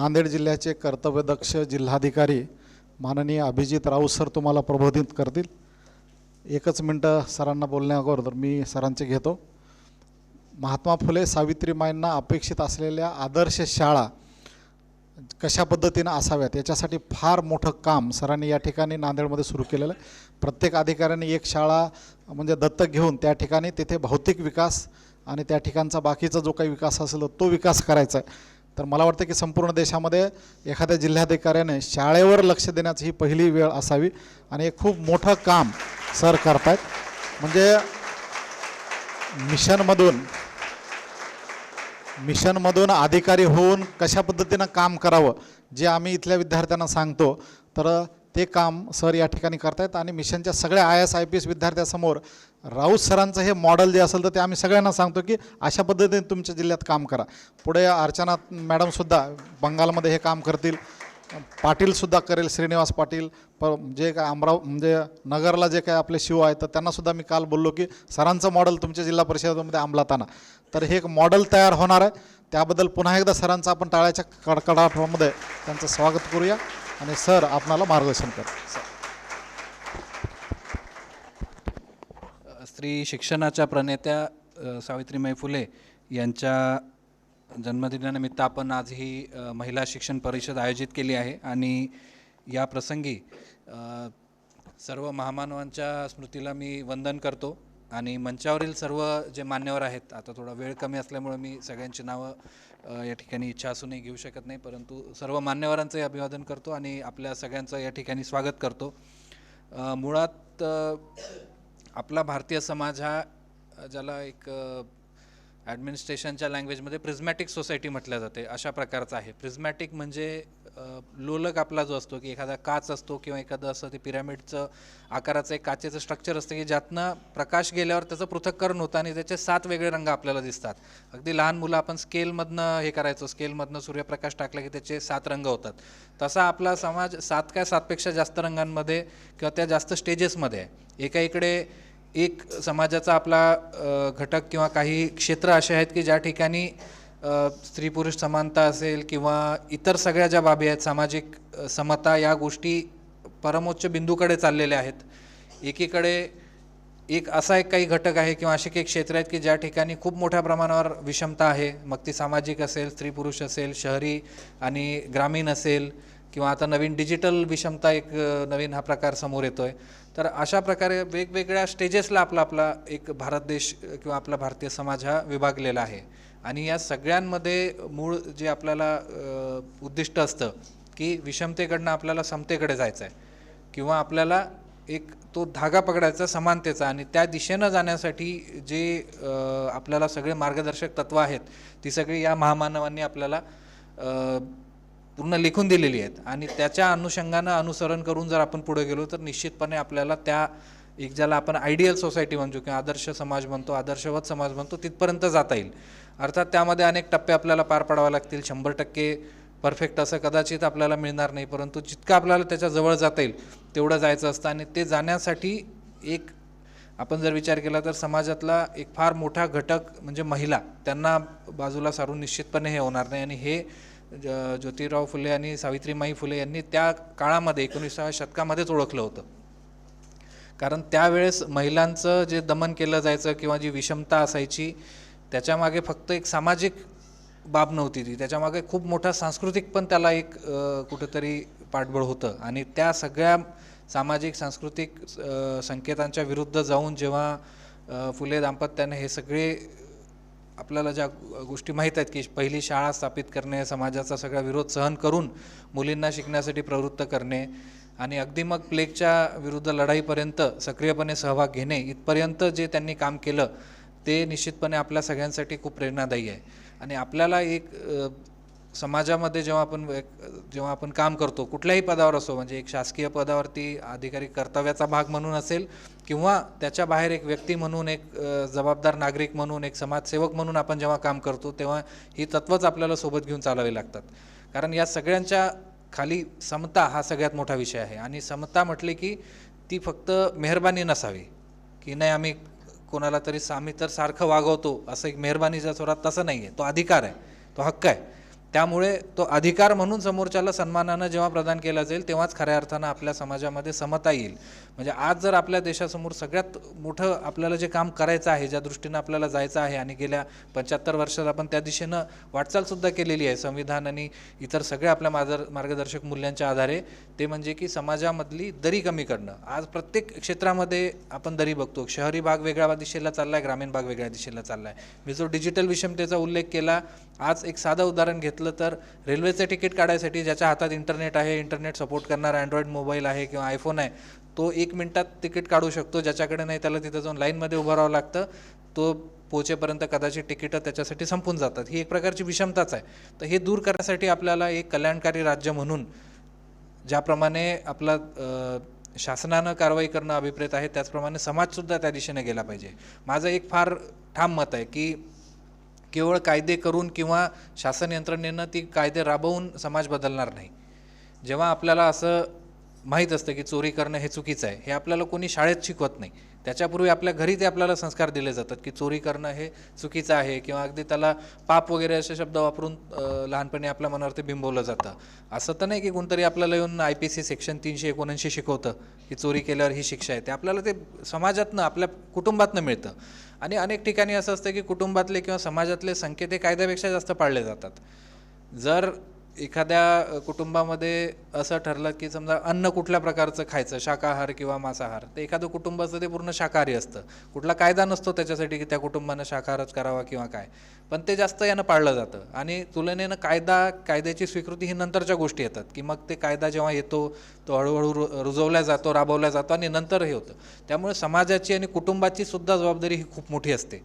नांदेड जिल्ह्याचे कर्तव्यदक्ष जिल्हाधिकारी माननीय अभिजित राऊत सर तुम्हाला प्रबोधित करतील. एकच मिनटं सरांना बोलण्याअगोदर मी सरांचे घेतो. महात्मा फुले सावित्रीमाईंना अपेक्षित असलेल्या आदर्श शाळा कशा पद्धतीनं असाव्यात याच्यासाठी फार मोठं काम सरांनी या ठिकाणी नांदेडमध्ये सुरू केलेलं आहे. प्रत्येक अधिकाऱ्याने एक शाळा म्हणजे दत्तक घेऊन त्या ठिकाणी तिथे भौतिक विकास आणि त्या ठिकाणचा बाकीचा जो काही विकास असेल तो विकास करायचा आहे. तर मला वाटतं की संपूर्ण देशामध्ये एखाद्या जिल्हाधिकाऱ्याने शाळेवर लक्ष देण्याची ही पहिली वेळ असावी आणि हे खूप मोठं काम सर करतायत. म्हणजे मिशनमधून मिशनमधून अधिकारी होऊन कशा पद्धतीनं काम करावं जे आम्ही इथल्या विद्यार्थ्यांना सांगतो तर ते काम सर या ठिकाणी करतायत आणि मिशनच्या सगळ्या I S I P S विद्यार्थ्यासमोर Raut सरांचं हे मॉडेल जे असेल तर ते आम्ही सगळ्यांना सांगतो की अशा पद्धतीने तुमच्या जिल्ह्यात काम करा. पुढे अर्चना मॅडमसुद्धा बंगालमध्ये हे काम करतील. पाटीलसुद्धा करेल श्रीनिवास पाटील. प जे काय अमराव म्हणजे नगरला जे काय आपले शिव आहेत तर त्यांनासुद्धा मी काल बोललो की सरांचं मॉडेल तुमच्या जिल्हा परिषदेमध्ये अंमलात आणा. तर हे एक मॉडेल तयार होणार आहे. त्याबद्दल पुन्हा एकदा सरांचं आपण टाळ्याच्या कडकडाटामध्ये त्यांचं स्वागत करूया. आणि सर आपणाला मार्गदर्शन करा. स्त्री शिक्षणाच्या प्रणेत्या सावित्रीमाई फुले यांच्या जन्मदिनानिमित्त आपण आज ही महिला शिक्षण परिषद आयोजित केली आहे आणि या प्रसंगी सर्व महामानवांच्या स्मृतीला मी वंदन करतो आणि मंचावरील सर्व जे मान्यवर आहेत आता थोडा वेळ कमी असल्यामुळे मी सगळ्यांची नावं या ठिकाणी इच्छा असूनही घेऊ शकत नाही परंतु सर्व मान्यवरांचंही अभिवादन करतो आणि आपल्या सगळ्यांचं या ठिकाणी स्वागत करतो. मुळात आपला भारतीय समाज हा ज्याला एक ॲडमिनिस्ट्रेशनच्या लँग्वेजमध्ये प्रिझमॅटिक सोसायटी म्हटल्या जाते अशा प्रकारचं आहे. प्रिझमॅटिक म्हणजे लोलक आपला जो असतो की एखादा काच असतो किंवा एखादं असं ते पिरामिडचं आकाराचं एक काचेचं स्ट्रक्चर असतं की ज्यातनं प्रकाश गेल्यावर त्याचं पृथक्करण होतं आणि त्याचे सात वेगळे रंग आपल्याला दिसतात. अगदी लहान मुलं आपण स्केलमधनं हे करायचो स्केलमधनं सूर्यप्रकाश टाकला की त्याचे सात रंग होतात. तसा आपला समाज सात काय सातपेक्षा जास्त रंगांमध्ये किंवा त्या जास्त स्टेजेसमध्ये आहे. एका इकडे एक समाजाचा आपला घटक किंवा काही क्षेत्र असे आहेत की ज्या ठिकाणी स्त्री पुरुष समानता असेल किंवा इतर सगळ्या ज्या बाबी आहेत सामाजिक समता या गोष्टी परमोच्च बिंदूकडे चाललेल्या आहेत. एकीकडे एक असा एक काही घटक आहे किंवा असे काही क्षेत्र आहेत की ज्या ठिकाणी खूप मोठ्या प्रमाणावर विषमता आहे. मग ती सामाजिक असेल स्त्री पुरुष असेल शहरी आणि ग्रामीण असेल किंवा आता नवीन डिजिटल विषमता एक नवीन हा प्रकार समोर येतो आहे तर अशा प्रकारे वेगवेगळ्या स्टेजेसला आपला आपला एक भारत देश किंवा आपला भारतीय समाज हा विभागलेला आहे. आणि या सगळ्यांमध्ये मूळ जे आपल्याला उद्दिष्ट असतं की विषमतेकडनं आपल्याला समतेकडे जायचं आहे. किंवा आपल्याला एक तो धागा पकडायचा समानतेचा आणि त्या दिशेनं जाण्यासाठी जे आपल्याला सगळे मार्गदर्शक तत्त्व आहेत ती सगळी या महामानवांनी आपल्याला पूर्ण लिखून दिलेली आहेत. आणि त्याच्या अनुषंगानं अनुसरण करून जर आपण पुढे गेलो तर निश्चितपणे आपल्याला त्या एक ज्याला आपण आयडियल सोसायटी म्हणतो किंवा आदर्श समाज म्हणतो आदर्शवत समाज म्हणतो तिथपर्यंत जाता येईल. अर्थात त्यामध्ये अनेक टप्पे आपल्याला पार पाडावे लागतील. शंभर टक्के परफेक्ट असं कदाचित आपल्याला मिळणार नाही परंतु जितकं आपल्याला त्याच्याजवळ जाता येईल तेवढं जायचं असतं. आणि ते जाण्यासाठी एक आपण जर विचार केला तर समाजातला एक फार मोठा घटक म्हणजे महिला त्यांना बाजूला सारून निश्चितपणे हे होणार नाही. आणि हे ज- ज्योतिराव फुले आणि सावित्रीमाई फुले यांनी त्या काळामध्ये एकोणीसाव्या शतकामध्येच ओळखलं होतं. कारण त्यावेळेस महिलांचं जे दमन केलं जायचं किंवा जी विषमता असायची त्याच्यामागे फक्त एक सामाजिक बाब नव्हती ती. त्याच्यामागे खूप मोठा सांस्कृतिक पण त्याला एक कुठंतरी पाठबळ होतं. आणि त्या सगळ्या सामाजिक सांस्कृतिक संकेतांच्या विरुद्ध जाऊन जेव्हा फुले दाम्पत्याने हे सगळे आपल्याला ज्या गोष्टी माहीत आहेत की पहिली शाळा स्थापित करणे समाजाचा सगळा विरोध सहन करून मुलींना शिकण्यासाठी प्रवृत्त करणे आणि अगदी मग प्लेगच्या विरुद्ध लढाईपर्यंत सक्रियपणे सहभाग घेणे इथपर्यंत जे त्यांनी काम केलं ते निश्चितपणे आपल्या सगळ्यांसाठी खूप प्रेरणादायी आहे. आणि आपल्याला एक समाजामध्ये जेव्हा आपण एक- जेव्हा आपण काम करतो कुठल्याही पदावर असो म्हणजे एक शासकीय पदावरती अधिकारी कर्तव्याचा भाग म्हणून असेल किंवा त्याच्या बाहेर एक व्यक्ती म्हणून एक जबाबदार नागरिक म्हणून एक समाजसेवक म्हणून आपण जेव्हा काम करतो तेव्हा ही तत्त्वच आपल्याला सोबत घेऊन चालावी लागतात. कारण या सगळ्यांच्या खाली समता हा सगळ्यात मोठा विषय आहे. आणि समता म्हटली की ती फक्त मेहरबानी नसावी. की नाही आम्ही कोणाला तरी आम्ही तर सारखं वागवतो असं एक मेहरबानीच्या स्वरात तसं नाही आहे तो अधिकार आहे. तो हक्क आहे. त्यामुळे तो अधिकार म्हणून समोरच्याला सन्मानानं जेव्हा प्रदान केला जाईल तेव्हाच खऱ्या अर्थानं आपल्या समाजामध्ये समता येईल. म्हणजे आज जर आपल्या देशासमोर सगळ्यात मोठं आपल्याला जे काम करायचं आहे ज्या दृष्टीनं आपल्याला जायचं आहे आणि गेल्या पंच्याहत्तर वर्षात आपण त्या दिशेनं वाटचालसुद्धा केलेली आहे संविधान आणि इतर सगळ्या आपल्या मार्ग मार्गदर्शक मूल्यांच्या आधारे ते म्हणजे की समाजामधली दरी कमी करणं. आज प्रत्येक क्षेत्रामध्ये आपण दरी बघतो. शहरी भाग वेगळ्या दिशेला चालला आहे ग्रामीण भाग वेगळ्या दिशेला चालला आहे मी जो डिजिटल विषमतेचा उल्लेख केला आज एक साधं उदाहरण घेतलं तर रेल्वेचं तिकीट काढायसाठी ज्याच्या हातात इंटरनेट आहे इंटरनेट सपोर्ट करणारा अँड्रॉइड मोबाईल आहे किंवा आयफोन आहे तो एक मिनटात तिकीट काढू शकतो. ज्याच्याकडे नाही त्याला तिथं जाऊन लाईनमध्ये उभं राहावं लागतं. तो पोचेपर्यंत कदाचित तिकीटं त्याच्यासाठी संपून जातात. ही एक प्रकारची विषमताच आहे. तर हे दूर करण्यासाठी आपल्याला एक कल्याणकारी राज्य म्हणून ज्याप्रमाणे आपला शासनानं कारवाई करणं अभिप्रेत आहे त्याचप्रमाणे समाजसुद्धा त्या दिशेने गेला पाहिजे. माझं एक फार ठाम मत आहे की केवळ कायदे करून किंवा शासन यंत्रणेनं ती कायदे राबवून समाज बदलणार नाही. जेव्हा आपल्याला असं माहीत असतं की चोरी करणं हे चुकीचं आहे हे आपल्याला कोणी शाळेत शिकवत नाही. त्याच्यापूर्वी आपल्या घरी ते आपल्याला संस्कार दिले जातात की चोरी करणं हे चुकीचं आहे किंवा अगदी त्याला पाप वगैरे असे शब्द वापरून लहानपणी आपल्या मनावरती बिंबवलं जातं. असं तर नाही की कोणतरी आपल्याला येऊन आय पी सी सेक्शन तीनशे एकोणऐंशी शिकवतं की चोरी केल्यावर ही शिक्षा आहे. ते आपल्याला ते समाजातनं आपल्या कुटुंबातनं मिळतं. आणि अनेक ठिकाणी असं असतं की कुटुंबातले किंवा समाजातले संकेत हे कायद्यापेक्षा जास्त पाळले जातात. जर एखाद्या कुटुंबामध्ये असं ठरलं की समजा अन्न कुठल्या प्रकारचं खायचं? शाकाहार किंवा मांसाहार. तर एखादं कुटुंब असतं ते पूर्ण शाकाहारी असतं. कुठला कायदा नसतो त्याच्यासाठी की त्या कुटुंबानं शाकाहारच करावा किंवा काय. पण ते जास्त यानं पाळलं जातं. आणि तुलनेनं कायदा कायद्याची स्वीकृती ही नंतरच्या गोष्टी येतात. की मग ते कायदा जेव्हा येतो तो हळूहळू रु रुजवला जातो राबवला जातो आणि नंतर हे होतं. त्यामुळे समाजाची आणि कुटुंबाची सुद्धा जबाबदारी ही खूप मोठी असते.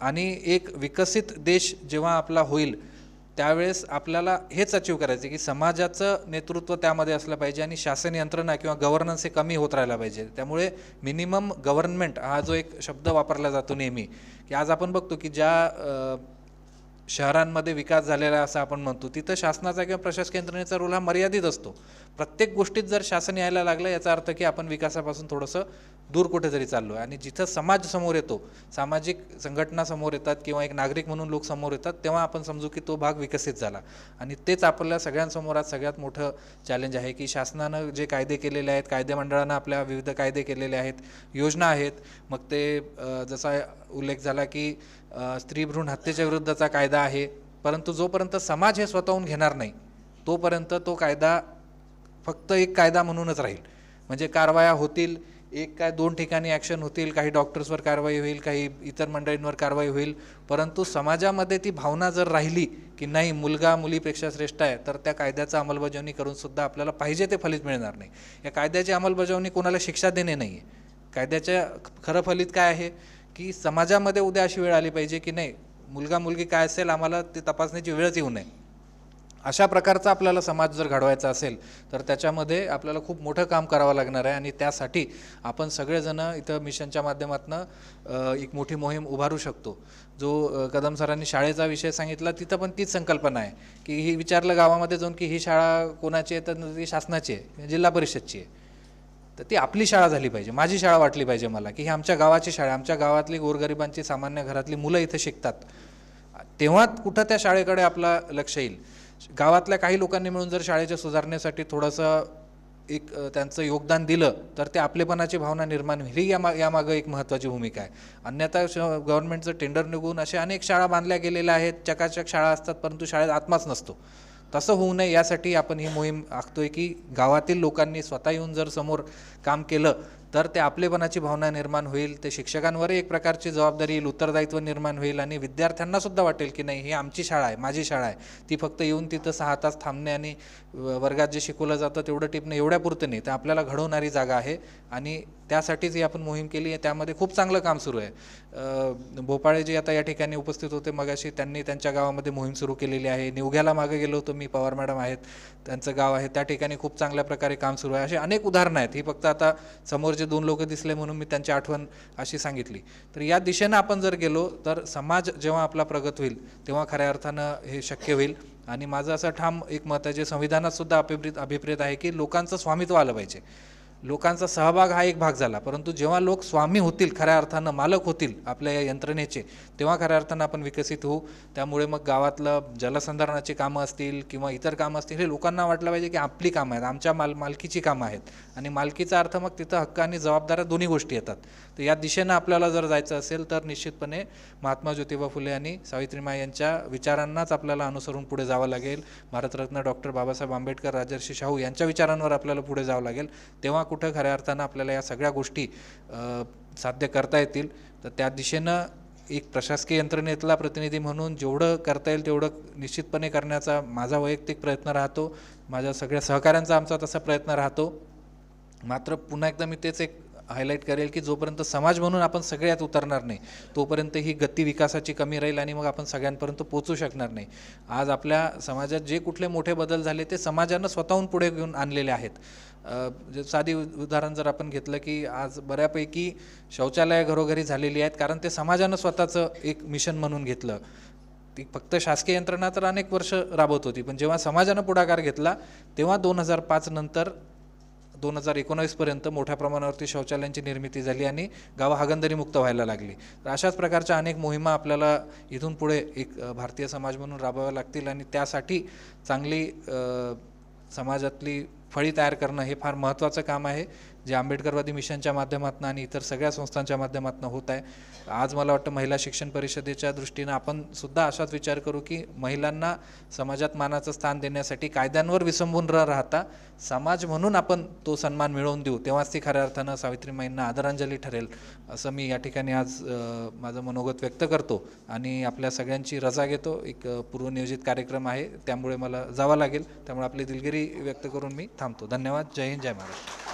आणि एक विकसित देश जेव्हा आपला होईल त्यावेळेस आपल्याला हेच अचीव करायचं की समाजाचं नेतृत्व त्यामध्ये असलं पाहिजे आणि शासन यंत्रणा किंवा गव्हर्नन्स हे कमी होत राहिला पाहिजे. त्यामुळे मिनिमम गव्हर्नमेंट हा जो एक शब्द वापरला जातो नेहमी की आज आपण बघतो की ज्या शहरांमध्ये विकास झालेला आहे असं आपण म्हणतो. तिथं शासनाचा किंवा प्रशासकीय यंत्रणेचा रोल हा मर्यादित असतो. प्रत्येक गोष्टीत जर शासन यायला लागलं याचा अर्थ की आपण विकासापासून थोडंसं दूर कुठेतरी चाललो आहे आणि जिथं समाज समोर येतो सामाजिक संघटना समोर येतात किंवा एक नागरिक म्हणून लोक समोर येतात तेव्हा आपण समजू की तो भाग विकसित झाला. आणि तेच आपल्या सगळ्यांसमोर आज सगळ्यात मोठं चॅलेंज आहे की शासनानं जे कायदे केलेले आहेत कायदे मंडळानं आपल्या विविध कायदे केलेले आहेत योजना आहेत. मग ते जसा उल्लेख झाला की स्त्री भ्रूण हत्येच्या विरुद्धचा कायदा आहे. परंतु जोपर्यंत समाज हे स्वतःहून घेणार नाही तोपर्यंत तो कायदा फक्त एक कायदा म्हणूनच राहील. म्हणजे कारवाया होतील एक काय दोन ठिकाणी ॲक्शन होतील काही डॉक्टर्सवर कारवाई होईल काही इतर मंडळींवर कारवाई होईल. परंतु समाजामध्ये ती भावना जर राहिली की नाही मुलगा मुलीपेक्षा श्रेष्ठ आहे तर त्या कायद्याचं अंमलबजावणी करूनसुद्धा आपल्याला पाहिजे ते फलित मिळणार नाही. या कायद्याची अंमलबजावणी कोणाला शिक्षा देणे नाही आहे कायद्याच्या खरं फलित काय आहे? की समाजामध्ये उद्या अशी वेळ आली पाहिजे की नाही? मुलगा मुलगी काय असेल आम्हाला ते तपासण्याची वेळच येऊ नये. अशा प्रकारचा आपल्याला समाज जर घडवायचा असेल तर त्याच्यामध्ये आपल्याला खूप मोठं काम करावं लागणार आहे आणि त्यासाठी आपण सगळेजणं इथं मिशनच्या माध्यमातून एक मोठी मोहीम उभारू शकतो. जो कदम सरांनी शाळेचा विषय सांगितला तिथं पण तीच संकल्पना आहे. की ही विचारलं गावामध्ये जाऊन की ही शाळा कोणाची आहे? तर ती शासनाची आहे जिल्हा परिषदची आहे. तर ती आपली शाळा झाली पाहिजे. माझी शाळा वाटली पाहिजे मला की ही आमच्या गावाची शाळा आमच्या गावातली गोरगरिबांची सामान्य घरातली मुलं इथं शिकतात. तेव्हा कुठं त्या शाळेकडे आपला लक्ष येईल? गावातल्या काही लोकांनी मिळून जर शाळेच्या सुधारण्यासाठी थोडंसं एक त्यांचं योगदान दिलं तर ते आपलेपणाची भावना निर्माण होईल. ही यामा यामागं एक महत्त्वाची भूमिका आहे. अन्यथा श गव्हर्नमेंटचं टेंडर निघून अशा अनेक शाळा बांधल्या गेलेल्या आहेत. चकाचक शाळा असतात परंतु शाळेत आत्माच नसतो. तसं होऊ नये यासाठी आपण ही मोहीम आखतोय की गावातील लोकांनी स्वतः येऊन जर समोर काम केलं तर ते आपलेपणाची भावना निर्माण होईल ते शिक्षकांवरही एक प्रकारची जबाबदारी येईल उत्तरदायित्व निर्माण होईल आणि विद्यार्थ्यांना सुद्धा वाटेल की नाही ही आमची शाळा आहे माझी शाळा आहे. ती फक्त येऊन तिथं सहा तास थांबणे आणि वर्गात जे शिकवलं जातं तेवढं टिपणे एवढ्यापुरतं नाही तर आपल्याला घडवणारी जागा आहे आणि त्यासाठीच ही आपण मोहीम केली आहे त्यामध्ये खूप चांगलं काम सुरू आहे. भोपाळे जे आता या ठिकाणी उपस्थित होते मगाशी त्यांनी त्यांच्या गावामध्ये मोहीम सुरू केलेली आहे. निवघ्याला मागे गेलो होतो मी पवार मॅडम आहेत त्यांचं गाव आहे त्या ठिकाणी खूप चांगल्या प्रकारे काम सुरू आहे. असे अनेक उदाहरणं आहेत ही फक्त आता समोर जे दोन लोक दिसले म्हणून मी त्यांची आठवण अशी सांगितली. तर या दिशेनं आपण जर गेलो तर समाज जेव्हा आपला प्रगत होईल तेव्हा खऱ्या अर्थानं हे शक्य होईल. आणि माझं असं ठाम एक मत आहे जे संविधानात सुद्धा अभिप्रेत अभिप्रेत आहे की लोकांचं स्वामित्व आलं पाहिजे. लोकांचा सहभाग हा एक भाग झाला. परंतु जेव्हा लोक स्वामी होतील खऱ्या अर्थानं मालक होतील आपल्या या यंत्रणेचे तेव्हा खऱ्या अर्थानं आपण विकसित होऊ. त्यामुळे मग गावातलं जलसंधारणाची कामं असतील किंवा इतर कामं असतील हे लोकांना वाटलं पाहिजे की आपली कामं आहेत आमच्या माल मालकीची कामं आहेत. आणि मालकीचा अर्थ मग तिथं हक्क आणि जबाबदाऱ्या दोन्ही गोष्टी येतात. तर या दिशेनं आपल्याला जर जायचं असेल तर निश्चितपणे महात्मा ज्योतिबा फुले आणि सावित्रीमाई यांच्या विचारांनाच आपल्याला अनुसरून पुढे जावं लागेल. भारतरत्न डॉक्टर बाबासाहेब आंबेडकर राजर्षी शाहू यांच्या विचारांवर आपल्याला पुढे जावं लागेल. तेव्हा कुठं खऱ्या अर्थानं आपल्याला या सगळ्या गोष्टी साध्य करता येतील. तर त्या दिशेनं एक प्रशासकीय यंत्रणेतला प्रतिनिधी म्हणून जेवढं करता येईल तेवढं निश्चितपणे करण्याचा माझा वैयक्तिक प्रयत्न राहतो. माझ्या सगळ्या सहकाऱ्यांचा आमचा तसा प्रयत्न राहतो. मात्र पुन्हा एकदा मी तेच एक हायलाईट करेल की जोपर्यंत समाज म्हणून आपण सगळ्यात उतरणार नाही तोपर्यंत ही गती विकासाची कमी राहील आणि मग आपण सगळ्यांपर्यंत पोचू शकणार नाही. आज आपल्या समाजात जे कुठले मोठे बदल झाले ते समाजानं स्वतःहून पुढे घेऊन आणलेले आहेत. जे साधी उदाहरण जर आपण घेतलं की आज बऱ्यापैकी शौचालय घरोघरी झालेली आहेत कारण ते समाजानं स्वतःचं एक मिशन म्हणून घेतलं. ती फक्त शासकीय यंत्रणा तर अनेक वर्ष राबवत होती पण जेव्हा समाजानं पुढाकार घेतला तेव्हा दोन हजार पाच नंतर दोन हजार एकोणावीसपर्यंत मोठ्या प्रमाणावरती शौचालयांची निर्मिती झाली आणि गावं हागंदरी मुक्त व्हायला लागली. तर अशाच प्रकारच्या अनेक मोहिमा आपल्याला इथून पुढे एक भारतीय समाज म्हणून राबवाव्या लागतील आणि त्यासाठी चांगली समाजातली फळी तयार करणं हे फार महत्त्वाचं काम आहे. जे आंबेडकरवादी मिशनच्या माध्यमातून आणि इतर सगळ्या संस्थांच्या माध्यमातून होत आहे. आज मला वाटतं महिला शिक्षण परिषदेच्या दृष्टीनं आपण सुद्धा असाच विचार करू की महिलांना समाजात मानाचं स्थान देण्यासाठी कायद्यांवर विसंबून न राहता समाज म्हणून आपण तो सन्मान मिळवून देऊ. तेव्हाच ती खऱ्या अर्थानं सावित्रीमाईंना आदरांजली ठरेल असं मी या ठिकाणी आज माझं मनोगत व्यक्त करतो आणि आपल्या सगळ्यांची रजा घेतो. एक पूर्वनियोजित कार्यक्रम आहे त्यामुळे मला जावं लागेल. त्यामुळे आपली दिलगिरी व्यक्त करून मी थांबतो. धन्यवाद. जय हिंद जय महाराष्ट्र.